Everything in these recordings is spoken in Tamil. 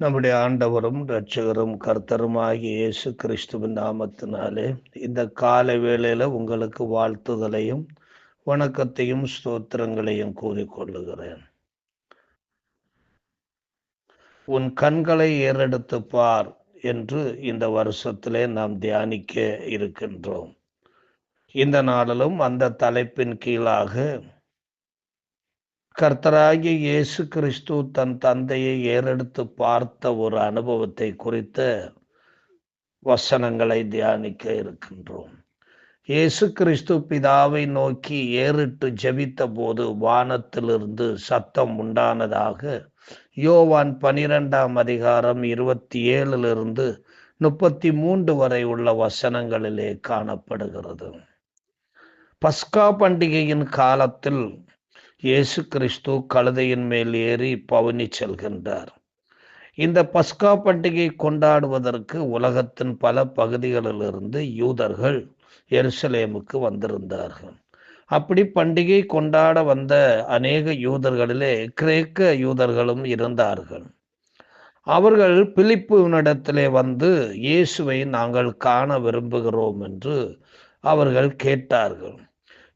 நம்முடைய ஆண்டவரும் இரட்சகரும் கர்த்தருமாகிய இயேசு கிறிஸ்துவின் நாமத்தினாலே இந்த கால வேளையில உங்களுக்கு வாழ்த்துதலையும் வணக்கத்தையும் ஸ்தோத்திரங்களையும் கூறிக்கொள்ளுகிறேன் உன் கண்களை ஏறெடுத்து பார் என்று இந்த வருஷத்திலே நாம் தியானிக்க இருக்கின்றோம். இந்த நாளிலும் அந்த தலைப்பின் கீழாக கர்த்தராகிய இயேசு கிறிஸ்து தன் தந்தையை ஏறெடுத்து பார்த்த ஒரு அனுபவத்தை குறித்த வசனங்களை தியானிக்க இருக்கின்றோம். இயேசு கிறிஸ்து பிதாவை நோக்கி ஏறிட்டு ஜெபித்த போது வானத்திலிருந்து சத்தம் உண்டானதாக யோவான் பனிரெண்டாம் அதிகாரம் இருபத்தி ஏழிலிருந்து முப்பத்தி மூன்று வரை உள்ள வசனங்களிலே காணப்படுகிறது. பஸ்கா பண்டிகையின் காலத்தில் இயேசு கிறிஸ்து கழுதையின் மேல் ஏறி பவனி செல்கின்றார். இந்த பஸ்கா பண்டிகை கொண்டாடுவதற்கு உலகத்தின் பல பகுதிகளிலிருந்து யூதர்கள் எருசலேமுக்கு வந்திருந்தார்கள். அப்படி பண்டிகை கொண்டாட வந்த அநேக யூதர்களிலே கிரேக்க யூதர்களும் இருந்தார்கள். அவர்கள் பிலிப்புவினிடத்திலே வந்து இயேசுவை நாங்கள் காண விரும்புகிறோம் என்று அவர்கள் கேட்டார்கள்.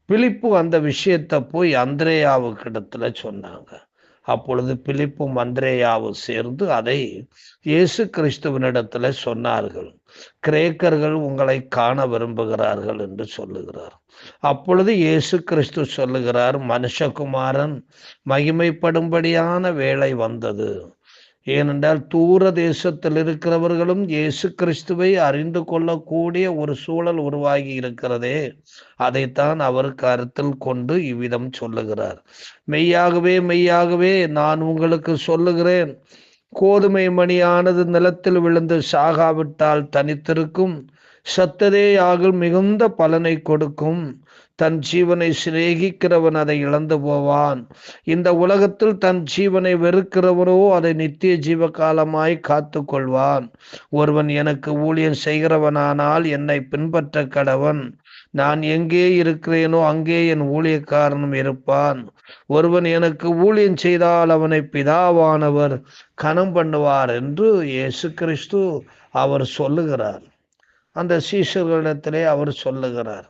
பிலிப்பு அந்த விஷயத்தை போய் அந்திரேயாவுக்கிடத்துல சொன்னாங்க. அப்பொழுது பிலிப்பும் அந்திரேயாவும் சேர்ந்து அதை இயேசு கிறிஸ்துவனிடத்துல சொன்னார்கள். கிரேக்கர்கள் உங்களை காண விரும்புகிறார்கள் என்று சொல்லுகிறார். அப்பொழுது இயேசு கிறிஸ்து சொல்லுகிறார் மனுஷகுமாரன் மகிமைப்படும்படியான வேலை வந்தது. ஏனென்றால் தூர தேசத்தில் இருக்கிறவர்களும் இயேசு கிறிஸ்துவை அறிந்து கொள்ளக்கூடிய ஒரு சூழல் உருவாகி இருக்கிறதே. அதைத்தான் அவர் கருத்தில் கொண்டு இவ்விதம் சொல்லுகிறார். மெய்யாகவே மெய்யாகவே நான் உங்களுக்கு சொல்லுகிறேன். கோதுமை மணியானது நிலத்தில் விழுந்து சாகாவிட்டால் தனித்திருக்கும். சத்ததேயாக மிகுந்த பலனை கொடுக்கும். தன் ஜீவனை சிநேகிக்கிறவன் அதை இழந்து போவான். இந்த உலகத்தில் தன் ஜீவனை வெறுக்கிறவனோ அதை நித்திய ஜீவ காலமாய் காத்து கொள்வான் ஒருவன் எனக்கு ஊழியம் செய்கிறவனானால் என்னை பின்பற்ற கடவன். நான் எங்கே இருக்கிறேனோ அங்கே என் ஊழியக்காரனும் இருப்பான். ஒருவன் எனக்கு ஊழியம் செய்தால் அவனை பிதாவானவர் கணம் பண்ணுவார் என்று இயேசு கிறிஸ்து அவர் சொல்லுகிறார். அந்த சீஷர்களிடத்திலே அவர் சொல்லுகிறார்.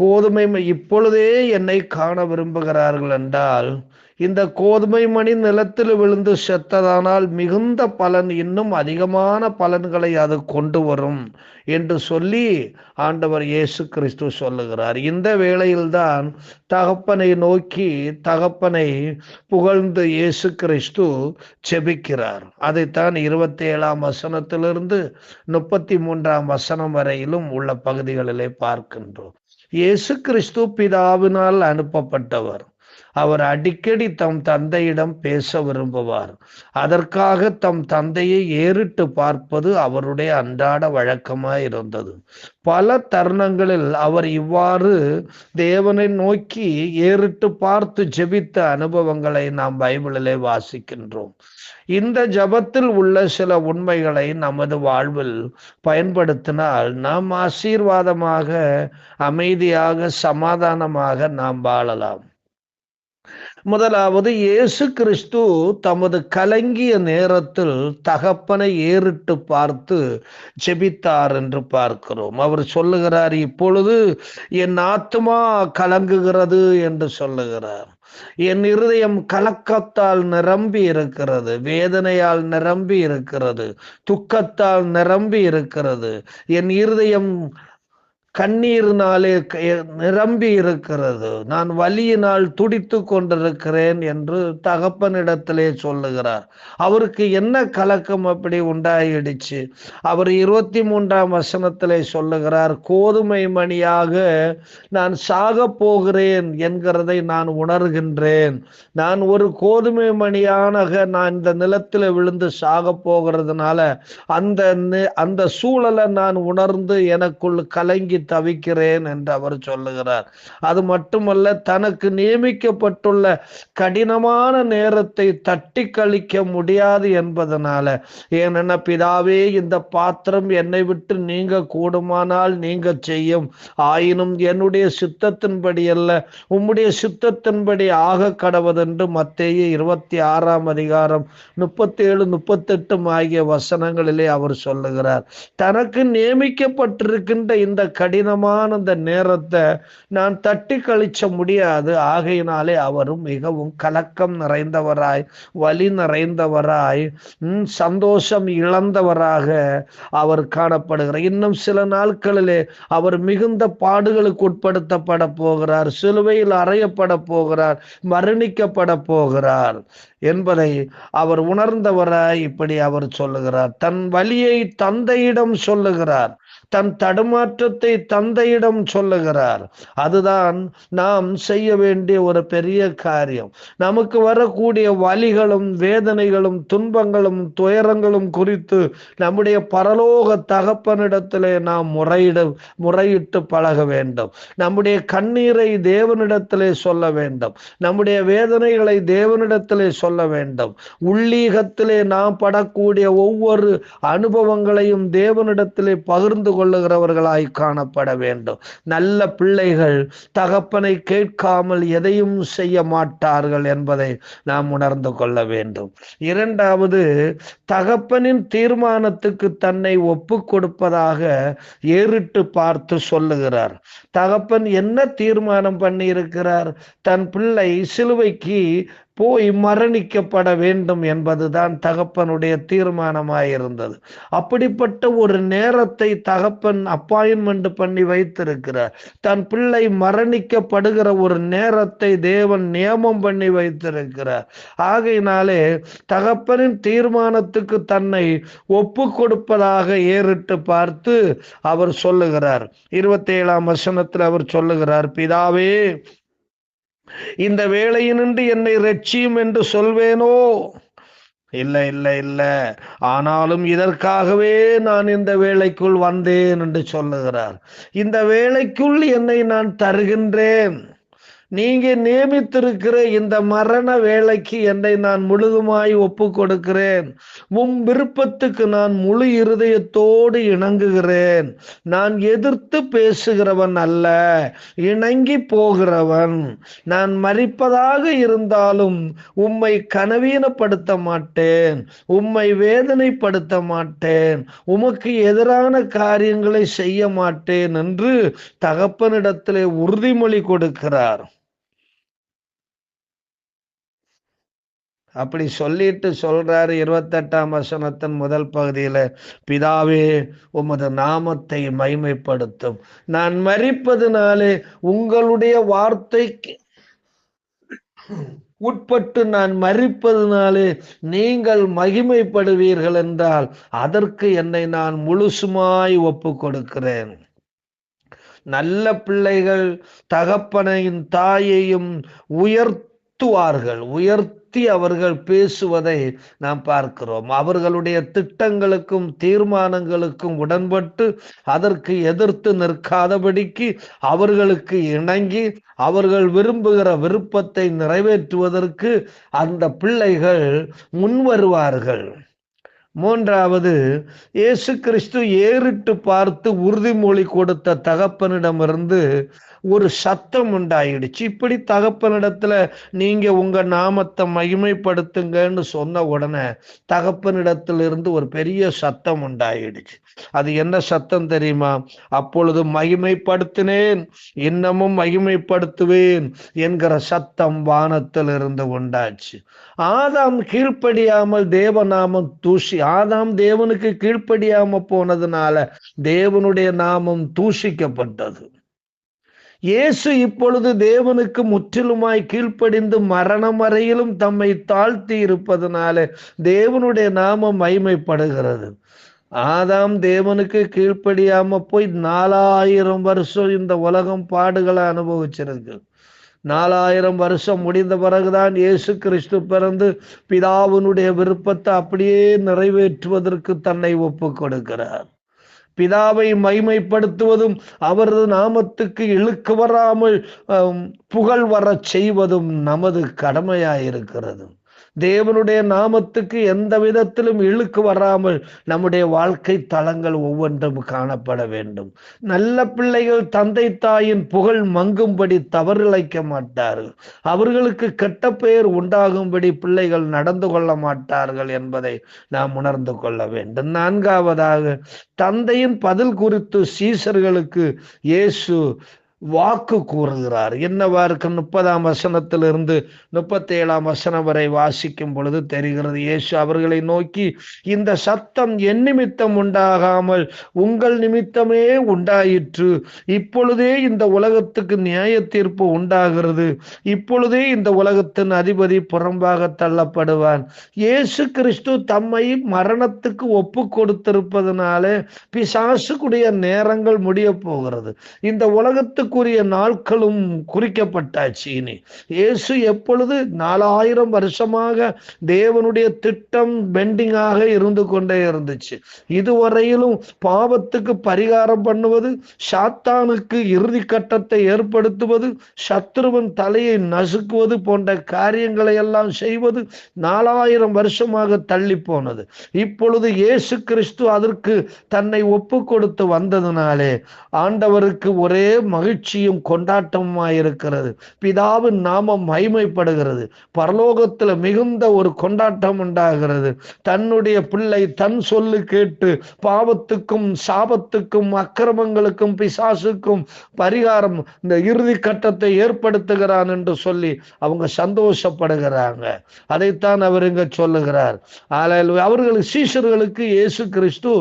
கோதுமை இப்பொழுதே என்னை காண விரும்புகிறார்கள் என்றால் இந்த கோதுமை மணி நிலத்தில் விழுந்து செத்ததானால் மிகுந்த பலன் இன்னும் அதிகமான பலன்களை அது கொண்டு வரும் என்று சொல்லி ஆண்டவர் இயேசு கிறிஸ்து சொல்லுகிறார். இந்த வேளையில்தான் தகப்பனை நோக்கி தகப்பனை புகழ்ந்து இயேசு கிறிஸ்து செபிக்கிறார் அதைத்தான் இருபத்தி ஏழாம் வசனத்திலிருந்து முப்பத்தி மூன்றாம் வசனம் வரையிலும் உள்ள பகுதிகளிலே பார்க்கின்றோம். இயேசு கிறிஸ்து பிதாவினால் அனுப்பப்பட்டவர். அவர் அடிக்கடி தம் தந்தையிடம் பேச விரும்புவார். அதற்காக தம் தந்தையை ஏறிட்டு பார்ப்பது அவருடைய அன்றாட வழக்கமாய் இருந்தது பல தருணங்களில் அவர் இவ்வாறு தேவனை நோக்கி ஏறிட்டு பார்த்து ஜெபித்த அனுபவங்களை நாம் பைபிளிலே வாசிக்கின்றோம். இந்த ஜபத்தில் உள்ள சில உண்மைகளை நமது வாழ்வில் பயன்படுத்தினால் நாம் ஆசீர்வாதமாக அமைதியாக சமாதானமாக நாம் வாழலாம். முதலாவது இயேசு கிறிஸ்து தமது கலங்கிய நேரத்தில் தகப்பனை ஏறிட்டு பார்த்து ஜெபித்தார் என்று பார்க்கிறோம். அவர் சொல்லுகிறார் இப்பொழுது என் ஆத்மா கலங்குகிறது என்று சொல்லுகிறார். என் இருதயம் கலக்கத்தால் நிரம்பி இருக்கிறது வேதனையால் நிரம்பி இருக்கிறது துக்கத்தால் நிரம்பி இருக்கிறது. என் இருதயம் கண்ணீரினாலே நிரம்பி இருக்கிறது. நான் வலியினால் துடித்து கொண்டிருக்கிறேன் என்று தகப்பனிடத்திலே சொல்லுகிறார். அவருக்கு என்ன கலக்கம் அப்படி உண்டாயிடுச்சு? அவர் இருபத்தி மூன்றாம் வசனத்திலே சொல்லுகிறார் கோதுமை மணியாக நான் சாக போகிறேன் என்கிறதை நான் உணர்கின்றேன். நான் ஒரு கோதுமை மணியானக நான் இந்த நிலத்தில் விழுந்து சாக போகிறதுனால அந்த அந்த சூழலை நான் உணர்ந்து எனக்குள் கலங்கி தவிக்கிறேன் என்று அவர் சொல்லுகிறார். அது மட்டுமல்ல தனக்கு நியமிக்கப்பட்டுள்ள கடினமான நேரத்தை தட்டி கழிக்க முடியாது என்பதனால ஏனென்ன பிதாவே இந்த பாத்திரம் என்னை விட்டு நீங்க கூடுமானால் நீங்க செய்யும். ஆயினும் என்னுடைய சித்தத்தின்படி அல்ல உம்முடைய சித்தத்தின்படி ஆக கடவதென்று மத்தேயு இருபத்தி ஆறாம் அதிகாரம் முப்பத்தி ஏழு முப்பத்தெட்டு ஆகிய வசனங்களிலே அவர் சொல்லுகிறார். தனக்கு நியமிக்கப்பட்டிருக்கின்ற இந்த கடினமான அந்த நேரத்தை நான் தட்டி கழிச்ச முடியாது. ஆகையினாலே அவரும் மிகவும் கலக்கம் நிறைந்தவராய் வலி நிறைந்தவராய் சந்தோஷம் இழந்தவராக அவர் காணப்படுகிறார். இன்னும் சில நாட்களிலே அவர் மிகுந்த பாடுகளுக்கு உட்படுத்தப்பட போகிறார். சிலுவையில் அறையப்பட போகிறார். மரணிக்கப்பட போகிறார் என்பதை அவர் உணர்ந்தவராய் இப்படி அவர் சொல்லுகிறார். தன் வழியை தந்தையிடம் சொல்லுகிறார். தன் தடுமாற்றத்தை தந்தையிடம் சொல்லுகிறார். அதுதான் நாம் செய்ய வேண்டிய ஒரு பெரிய காரியம். நமக்கு வரக்கூடிய வழிகளும் வேதனைகளும் துன்பங்களும் துயரங்களும் குறித்து நம்முடைய பரலோக தகப்பனிடத்திலே நாம் முறையிட முறையிட்டு பழக வேண்டும். நம்முடைய கண்ணீரை தேவனிடத்திலே சொல்ல வேண்டும். நம்முடைய வேதனைகளை தேவனிடத்திலே சொல்ல வேண்டும். உள்ளீகத்திலே நாம் படக்கூடிய ஒவ்வொரு அனுபவங்களையும் தேவனிடத்திலே பகிர்ந்து கொள்ளுகிறவர்களாய் காண காணப்பட வேண்டும். நல்ல பிள்ளைகள் தகப்பனை கேட்காமல் எதையும் செய்ய மாட்டார்கள் என்பதை நாம் உணர்ந்து கொள்ள வேண்டும். இரண்டாவது தகப்பனின் தீர்மானத்துக்கு தன்னை ஒப்பு கொடுப்பதாக ஏறிட்டு பார்த்து சொல்லுகிறார். தகப்பன் என்ன தீர்மானம் பண்ணி இருக்கிறார் தன் பிள்ளை சிலுவைக்கு போய் மரணிக்கப்பட வேண்டும் என்பதுதான் தகப்பனுடைய தீர்மானமாயிருந்தது. அப்படிப்பட்ட ஒரு நேரத்தை தகப்பன் அப்பாயின்மெண்ட் பண்ணி வைத்திருக்கிறார். தன் பிள்ளை மரணிக்கப்படுகிற ஒரு நேரத்தை தேவன் நியமம் பண்ணி வைத்திருக்கிறார். ஆகையினாலே தகப்பனின் தீர்மானத்துக்கு தன்னை ஒப்பு கொடுப்பதாக ஏறிட்டு பார்த்து அவர் சொல்லுகிறார். இருபத்தி ஏழாம் வசனத்தில் அவர் சொல்லுகிறார் பிதாவே இந்த வேளையினின்று என்னை ரட்சியும் என்று சொல்வேனோ? இல்லை இல்லை இல்லை. ஆனாலும் இதற்காகவே நான் இந்த வேலைக்குள் வந்தேன் என்று சொல்லுகிறார். இந்த வேலைக்குள் என்னை நான் தருகின்றேன். நீங்க நியமித்திருக்கிற இந்த மரண வேலைக்கு என்னை நான் முழுதுமாய் ஒப்பு கொடுக்கிறேன் உம் விருப்பத்துக்கு நான் முழு இருதயத்தோடு இணங்குகிறேன். நான் எதிர்த்து பேசுகிறவன் அல்ல இணங்கி போகிறவன். நான் மறிப்பதாக இருந்தாலும் உம்மை கனவீனப்படுத்த மாட்டேன் உம்மை வேதனைப்படுத்த மாட்டேன் உமக்கு எதிரான காரியங்களை செய்ய மாட்டேன் என்று தகப்பனிடத்திலே உறுதிமொழி கொடுக்கிறார். அப்படி சொல்லிட்டு சொல்றாரு இருபத்தெட்டாம் வசனத்தின் முதல் பகுதியில பிதாவே உமது நாமத்தை மைமைப்படுத்தும் நான் மறிப்பதுனாலே உங்களுடைய வார்த்தைக்கு உட்பட்டு நான் மறிப்பதுனாலே நீங்கள் மகிமைப்படுவீர்கள் என்றால் அதற்கு என்னை நான் முழுசுமாய் ஒப்பு கொடுக்கிறேன் நல்ல பிள்ளைகள் தகப்பனையும் தாயையும் உயர்த்துவார்கள் உயர்த்தி அவர்கள் பேசுவதை நாம் பார்க்கிறோம். அவர்களுடைய திட்டங்களுக்கும் தீர்மானங்களுக்கும் உடன்பட்டு அதற்கு எதிர்த்து நிற்காதபடிக்கு அவர்களுக்கு இணங்கி அவர்கள் விரும்புகிற விருப்பத்தை நிறைவேற்றுவதற்கு அந்த பிள்ளைகள் முன்வருவார்கள் மூன்றாவது இயேசு கிறிஸ்து ஏறிட்டு பார்த்து உறுதிமொழி கொடுத்த தகப்பனிடமிருந்து ஒரு சத்தம் உண்டாயிடுச்சு. இப்படி தகப்பனிடத்துல நீங்க உங்க நாமத்தை மகிமைப்படுத்துங்கன்னு சொன்ன உடனே தகப்பனிடத்திலிருந்து ஒரு பெரிய சத்தம் உண்டாயிடுச்சு. அது என்ன சத்தம் தெரியுமா? அப்பொழுது மகிமைப்படுத்தினேன் இன்னமும் மகிமைப்படுத்துவேன் என்கிற சத்தம் வானத்திலிருந்து உண்டாச்சு. ஆதாம் கீழ்ப்படியாமல் தேவநாமம் தூசி ஆதாம் தேவனுக்கு கீழ்ப்படியாம போனதுனால தேவனுடைய நாமம் தூஷிக்கப்பட்டது இயேசு இப்பொழுது தேவனுக்கு முற்றிலுமாய் கீழ்ப்படிந்து மரணம் வரையிலும் தம்மை தாழ்த்தி இருப்பதனால தேவனுடைய நாமம் மைமைப்படுகிறது ஆதாம் தேவனுக்கு கீழ்ப்படியாம போய் நாலாயிரம் வருஷம் இந்த உலகம் பாடுகளை அனுபவிச்சிருக்கு நாலாயிரம் வருஷம் முடிந்த பிறகுதான் இயேசு கிறிஸ்து பிறந்து பிதாவினுடைய விருப்பத்தை அப்படியே நிறைவேற்றுவதற்கு தன்னை ஒப்பு கொடுக்கிறார் பிதாவை மைமைப்படுத்துவதும் அவரது நாமத்துக்கு இழுக்கு வராமல் புகழ் வரச் செய்வதும் நமது கடமையாயிருக்கிறது. தேவனுடைய நாமத்துக்கு எந்த விதத்திலும் இழுக்கு வராமல் நம்முடைய வாழ்க்கை தளங்கள் ஒவ்வொன்றும் காணப்பட வேண்டும். நல்ல பிள்ளைகள் தந்தை தாயின் புகழ் மங்கும்படி தவறிழைக்க மாட்டார்கள். அவர்களுக்கு கெட்ட பெயர் உண்டாகும்படி பிள்ளைகள் நடந்து கொள்ள மாட்டார்கள் என்பதை நாம் உணர்ந்து கொள்ள வேண்டும். நான்காவதாக தந்தையின் பதில் குறித்து சீசர்களுக்கு இயேசு வாக்கு கூறுகிறார். என்னவா இருக்கு? முப்பதாம் வசனத்திலிருந்து முப்பத்தி ஏழாம் வசனம் வரை வாசிக்கும் பொழுது தெரிகிறது இயேசு அவர்களை நோக்கி இந்த சத்தம் என் நிமித்தம் உண்டாகாமல் உங்கள் நிமித்தமே உண்டாயிற்று. இப்பொழுதே இந்த உலகத்துக்கு நியாய தீர்ப்பு உண்டாகிறது. இப்பொழுதே இந்த உலகத்தின் அதிபதி புறம்பாக தள்ளப்படுவான். இயேசு கிறிஸ்து தம்மை மரணத்துக்கு ஒப்பு கொடுத்திருப்பதனாலே பிசாசுக்குடைய நேரங்கள் முடிய போகிறது. இந்த உலகத்துக்கு ஆண்டுக்குரிய நாட்களும் குறிக்கப்பட்டாச்சு இனி இயேசு எப்பொழுது நாலாயிரம் வருஷமாக தேவனுடைய திட்டம் பெண்டிங்காக இருந்து கொண்டே இருந்துச்சு. இதுவரையிலும் பாவத்துக்கு பரிகாரம் பண்ணுவது சாத்தானுக்கு இறுதி கட்டத்தை ஏற்படுத்துவது சத்ருவன் தலையை நசுக்குவது போன்ற காரியங்களை எல்லாம் செய்வது நாலாயிரம் வருஷமாக தள்ளி போனது இப்பொழுது இயேசு கிறிஸ்து அதற்கு தன்னை ஒப்பு கொடுத்து வந்ததுனாலே ஆண்டவருக்கு ஒரே மகிழ்ச்சி மகிழ்ச்சியும் கொண்டாட்டமுமாய் இருக்கிறது பிதாவின் நாமம் மகிமைப்படுகிறது. பரலோகத்துல மிகுந்த ஒரு கொண்டாட்டம் உண்டாகிறது. தன்னுடைய பிள்ளை தன் சொல்லு கேட்டு பாவத்துக்கும் சாபத்துக்கும் அக்கிரமங்களுக்கும் பிசாசுக்கும் பரிகாரம் இந்த இறுதி கட்டத்தை ஏற்படுத்துகிறான் என்று சொல்லி அவங்க சந்தோஷப்படுகிறாங்க. அதைத்தான் அவர் இங்க சொல்லுகிறார். அவர்களுக்கு சீஷர்களுக்கு இயேசு கிறிஸ்து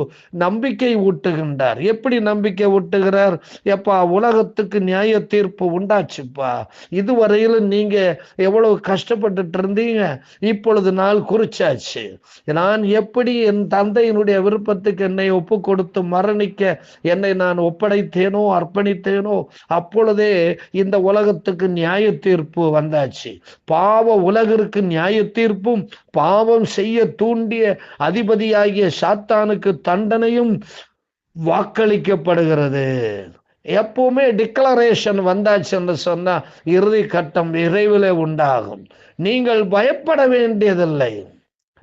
நம்பிக்கை ஊட்டுகின்றார். எப்படி நம்பிக்கை ஊட்டுகிறார்? எப்பா உலகத்துக்கு நியாய தீர்ப்பு உண்டாச்சுப்பா. இதுவரையிலும் நீங்க எவ்வளவு கஷ்டப்பட்டுட்டு இருந்தீங்க இப்பொழுது நாள் குறிச்சாச்சு. நான் எப்படி என் தந்தையினுடைய விருப்பத்துக்கு என்னை ஒப்பு கொடுத்து மரணிக்க என்னை நான் ஒப்படைத்தேனோ அர்ப்பணித்தேனோ அப்பொழுதே இந்த உலகத்துக்கு நியாய தீர்ப்பு வந்தாச்சு. பாவ உலகிற்கு நியாய தீர்ப்பும் பாவம் செய்ய தூண்டிய அதிபதியாகிய சாத்தானுக்கு தண்டனையும் வாக்களிக்கப்படுகிறது. எப்பவுமே டிக்ளரேஷன் வந்தாச்சுன்னு சொன்னால் இறுதி கட்டம் விரைவில் உண்டாகும். நீங்கள் பயப்பட வேண்டியதில்லை.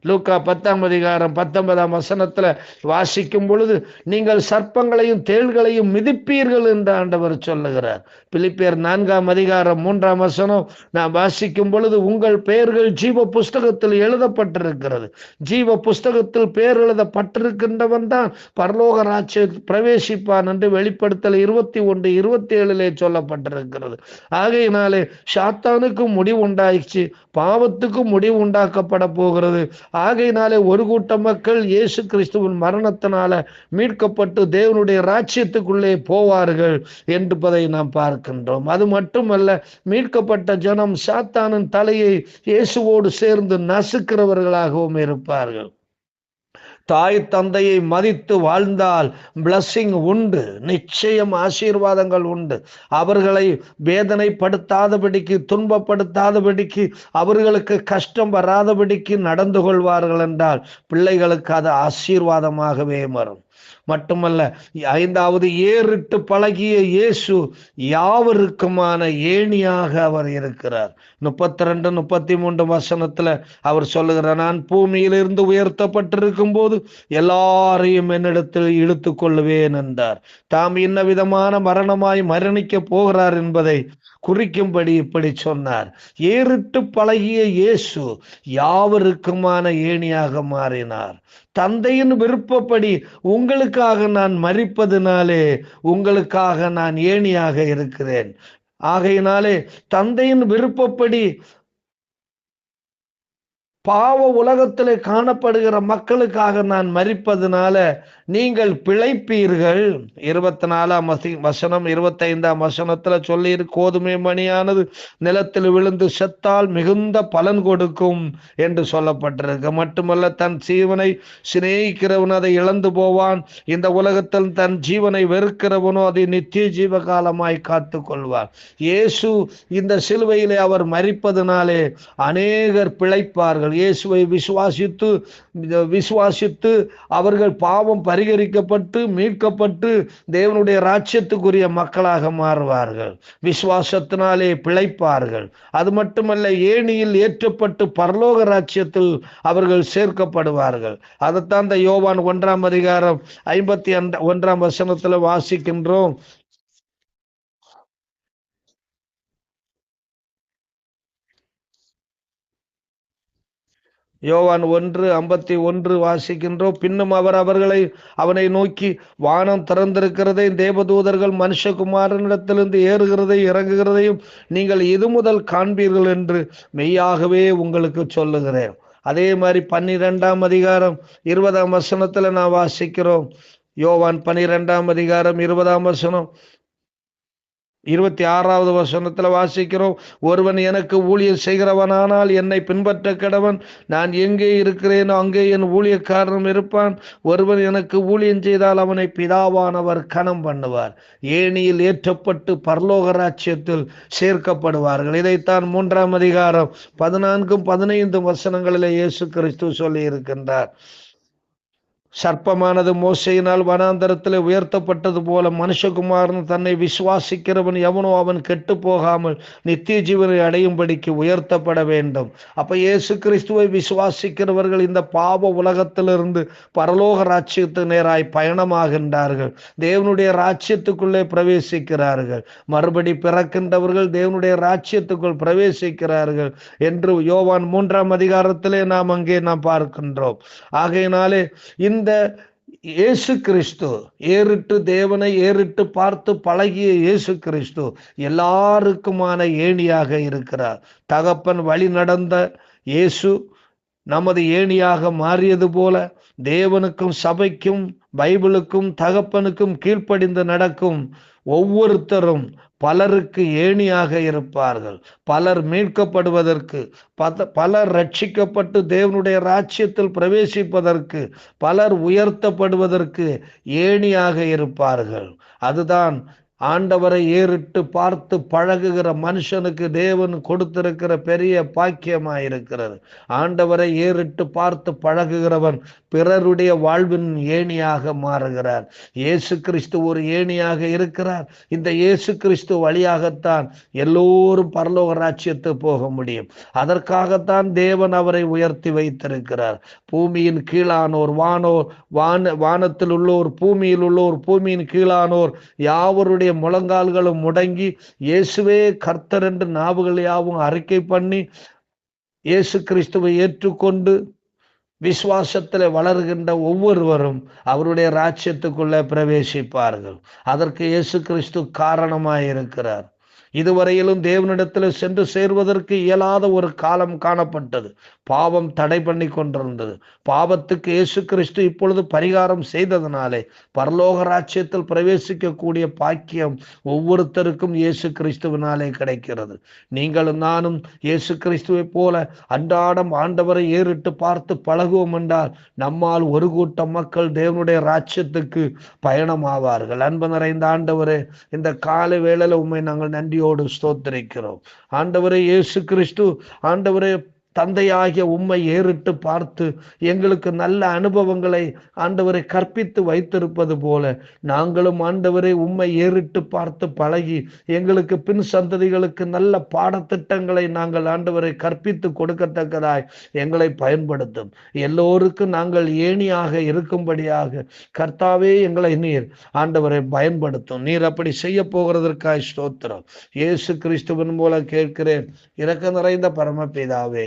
லூக்கா பத்தாம் அதிகாரம் பத்தொன்பதாம் வசனத்துல வாசிக்கும் பொழுது நீங்கள் சர்ப்பங்களையும் தேள்களையும் மிதிப்பீர்கள் என்று ஆண்டவர் சொல்லுகிறார். பிலிப்பியர் நான்காம் அதிகாரம் மூன்றாம் வசனம் நான் வாசிக்கும் பொழுது உங்கள் பெயர்கள் ஜீவ புஸ்தகத்தில் எழுதப்பட்டிருக்கிறது. ஜீவ புஸ்தகத்தில் பெயர் எழுதப்பட்டிருக்கின்றவன் தான் பரலோக ராட்சிய பிரவேசிப்பான் என்று வெளிப்படுத்தல் இருபத்தி ஒன்று இருபத்தி ஏழிலே சொல்லப்பட்டிருக்கிறது. ஆகையினாலே சாத்தானுக்கும் முடிவு உண்டாயிடுச்சு பாவத்துக்கும் முடிவு உண்டாக்கப்பட போகிறது. ஆகையினாலே ஒரு கூட்ட மக்கள் இயேசு கிறிஸ்துவின் மரணத்தினால மீட்கப்பட்டு தேவனுடைய ராஜ்யத்துக்குள்ளே போவார்கள் என்பதை நாம் பார்க்கின்றோம். அது மட்டுமல்ல மீட்கப்பட்ட ஜனம் சாத்தானின் தலையை இயேசுவோடு சேர்ந்து நசுக்கிறவர்களாகவும் இருப்பார்கள். தாய் தந்தையை மதித்து வாழ்ந்தால் பிளஸ்ஸிங் உண்டு நிச்சயம் ஆசீர்வாதங்கள் உண்டு. அவர்களை வேதனைப்படுத்தாதபடிக்கு துன்பப்படுத்தாதபடிக்கு அவர்களுக்கு கஷ்டம் வராதபடிக்கு நடந்து கொள்வார்கள் என்றால் பிள்ளைகளுக்கு அது ஆசீர்வாதமாகவே வரும். மட்டுமல்ல ஐந்தாவது ஏறிட்டு பழகிய இயேசு யாவருக்குமான ஏணியாக அவர் இருக்கிறார். முப்பத்தி ரெண்டு முப்பத்தி மூன்று வசனத்துல அவர் சொல்லுகிறார் நான் பூமியிலிருந்து உயர்த்தப்பட்டிருக்கும் போது எல்லாரையும் என்னிடத்தில் இழுத்து கொள்ளுவேன் என்றார். தாம் இன்ன விதமான மரணமாய் மரணிக்க போகிறார் என்பதை குறிக்கும்படி இப்படி சொன்னார். ஏறிட்டு பழகிய இயேசு யாவருக்குமான ஏணியாக மாறினார். தந்தையின் விருப்பப்படி உங்களுக்காக நான் மறிப்பதினாலே உங்களுக்காக நான் ஏணியாக இருக்கிறேன். ஆகையினாலே தந்தையின் விருப்பப்படி பாவ உலகத்திலே காணப்படுகிற மக்களுக்காக நான் மறிப்பதனால நீங்கள் பிழைப்பீர்கள். இருபத்தி நாலாம் வசி வசனம் இருபத்தைந்தாம் வசனத்துல சொல்லி கோதுமை மணியானது நிலத்தில் விழுந்து செத்தால் மிகுந்த பலன் கொடுக்கும் என்று சொல்லப்பட்டிருக்கு. மட்டுமல்ல தன் ஜீவனை சிநேகிக்கிறவன் அதை இழந்து போவான். இந்த உலகத்தில் தன் ஜீவனை வெறுக்கிறவனோ அதை நித்திய ஜீவ காலமாய் காத்து கொள்வார் இயேசு இந்த சிலுவையிலே அவர் மறிப்பதனாலே அநேகர் பிழைப்பார்கள். இயேசுவை விசுவாசித்து விசுவாசித்து அவர்கள் பாவம் பரிகரிக்கப்பட்டு மீட்கப்பட்டு தேவனுடைய ராஜ்யத்துக்குரிய மக்களாக மாறுவார்கள். விசுவாசத்தினாலே பிழைப்பார்கள். அது மட்டுமல்ல ஏணியில் ஏற்றப்பட்டு பரலோக ராஜ்யத்தில் அவர்கள் சேர்க்கப்படுவார்கள். அதைத்தான் இந்த யோவான் ஒன்றாம் அதிகாரம் ஐம்பத்தி ஒன்றாம் வசனத்தில் வாசிக்கின்றோம். யோவான் ஒன்று ஐம்பத்தி ஒன்று வாசிக்கின்றோம். பின்னும் அவர் அவர்களை அவனை நோக்கி வானம் திறந்திருக்கிறதையும் தேவதூதர்கள் மனுஷகுமாரனிடத்திலிருந்து ஏறுகிறதையும் இறங்குகிறதையும் நீங்கள் இது முதல் காண்பீர்கள் என்று மெய்யாகவே உங்களுக்கு சொல்லுகிறேன். அதே மாதிரி பன்னிரெண்டாம் அதிகாரம் இருபதாம் வசனத்தில் நான் வாசிக்கிறோம். யோவான் பன்னிரெண்டாம் அதிகாரம் இருபதாம் வசனம். இருபத்தி ஆறாவது வசனத்தில் வாசிக்கிறோம் ஒருவன் எனக்கு ஊழியர் செய்கிறவனானால் என்னை பின்பற்ற கடவன். நான் எங்கே இருக்கிறேனோ அங்கே என் ஊழியக்காரனும் இருப்பான். ஒருவன் எனக்கு ஊழியம் செய்தால் அவனை பிதாவானவர் கணம் பண்ணுவார். ஏணியில் ஏற்றப்பட்டு பரலோக ராஜ்யத்தில் சேர்க்கப்படுவார்கள். இதைத்தான் மூன்றாம் அதிகாரம் பதினான்கும் பதினைந்தும் வசனங்களிலே இயேசு கிறிஸ்து சொல்லி இருக்கின்றார் சர்ப்பமானது மோசையினால் வனாந்தரத்தில் உயர்த்தப்பட்டது போல மனுஷகுமாரன் தன்னை விசுவாசிக்கிறவன் எவனோ அவன் கெட்டு போகாமல் நித்திய ஜீவனை அடையும்படிக்கு உயர்த்தப்பட வேண்டும். அப்ப இயேசு கிறிஸ்துவை விசுவாசிக்கிறவர்கள் இந்த பாவ உலகத்திலிருந்து பரலோக ராட்சியத்து நேராய் பயணமாகின்றார்கள். தேவனுடைய ராச்சியத்துக்குள்ளே பிரவேசிக்கிறார்கள். மறுபடி பிறக்கின்றவர்கள் தேவனுடைய ராச்சியத்துக்குள் பிரவேசிக்கிறார்கள் என்று யோவான் மூன்றாம் அதிகாரத்திலே நாம் அங்கே நாம் பார்க்கின்றோம். ஆகையினாலே இந்த இந்த இயேசு கிறிஸ்து ஏறிட்டு தேவனை ஏறிட்டு பார்த்து பழகிய இயேசு கிறிஸ்து எல்லாருக்குமான ஏணியாக இருக்கிறார். தகப்பன் வழி நடந்த இயேசு நமது ஏணியாக மாறியது போல தேவனுக்கும் சபைக்கும் பைபிளுக்கும் தகப்பனுக்கும் கீழ்ப்படிந்து நடக்கும் ஒவ்வொருத்தரும் பலருக்கு ஏணியாக இருப்பார்கள். பலர் மீட்கப்படுவதற்கு பலர் ரட்சிக்கப்பட்டு தேவனுடைய ராஜ்யத்தில் பிரவேசிப்பதற்கு பலர் உயர்த்தப்படுவதற்கு ஏணியாக இருப்பார்கள். அதுதான் ஆண்டவரை ஏறிட்டு பார்த்து பழகுகிற மனுஷனுக்கு தேவன் கொடுத்திருக்கிற பெரிய பாக்கியமாயிருக்கிறது. ஆண்டவரை ஏறிட்டு பார்த்து பழகுகிறவன் பிறருடைய வாழ்வின் ஏணியாக மாறுகிறார். இயேசு கிறிஸ்து ஒரு ஏணியாக இருக்கிறார். இந்த இயேசு கிறிஸ்து வழியாகத்தான் எல்லோரும் பரலோக ராஜ்யத்து போக முடியும். அதற்காகத்தான் தேவன் அவரை உயர்த்தி வைத்திருக்கிறார். பூமியின் கீழானோர் வானோர் வான வானத்தில் உள்ளோர் பூமியில் உள்ளோர் பூமியின் கீழானோர் யாவருடைய அவருடைய முழங்கால்களும் முடங்கி இயேசுவே கர்த்தர் என்று நாவுகள் யாவும் அறிக்கை பண்ணி இயேசு கிறிஸ்துவை ஏற்றுக்கொண்டு விசுவாசத்தில் வளர்கின்ற ஒவ்வொருவரும் அவருடைய ராஜ்யத்துக்குள்ள பிரவேசிப்பார்கள். அதற்கு இயேசு கிறிஸ்து காரணமாயிருக்கிறார். இதுவரையிலும் தேவனிடத்தில் சென்று சேர்வதற்கு இயலாத ஒரு காலம் காணப்பட்டது. பாவம் தடை பண்ணி கொண்டிருந்தது. பாவத்துக்கு இயேசு கிறிஸ்து இப்பொழுது பரிகாரம் செய்ததனாலே பரலோக ராஜ்யத்தில் பிரவேசிக்கக்கூடிய பாக்கியம் ஒவ்வொருத்தருக்கும் இயேசு கிறிஸ்துவினாலே கிடைக்கிறது. நீங்களும் நானும் இயேசு கிறிஸ்துவை போல அன்றாடம் ஆண்டவரை ஏறிட்டு பார்த்து பழகுவோம் என்றால் நம்மால் ஒரு கூட்டம் மக்கள் தேவனுடைய ராட்சியத்துக்கு பயணமாவார்கள். அன்பு நிறைந்த ஆண்டவரே இந்த கால வேளையில் உண்மை நாங்கள் நன்றியோடு ஸ்தோத்திரிக்கிறோம். ஆண்டவரே இயேசு கிறிஸ்து ஆண்டவரே தந்தையாகிய உம்மை ஏறிட்டு பார்த்து எங்களுக்கு நல்ல அனுபவங்களை ஆண்டவரை கற்பித்து வைத்திருப்பது போல நாங்களும் ஆண்டவரை உம்மை ஏறிட்டு பார்த்து பழகி எங்களுக்கு பின் சந்ததிகளுக்கு நல்ல பாடத்திட்டங்களை நாங்கள் ஆண்டவரை கற்பித்து கொடுக்கத்தக்கதாய் எங்களை பயன்படுத்தும். எல்லோருக்கும் நாங்கள் ஏணியாக இருக்கும்படியாக கர்த்தாவே எங்களை நீர் ஆண்டவரை பயன்படுத்தும். நீர் அப்படி செய்ய போகிறதற்காய் ஸ்தோத்திரம். இயேசு கிறிஸ்துவின் மூலம் கேட்கிறேன். இறக்க நிறைந்த பரமபிதாவே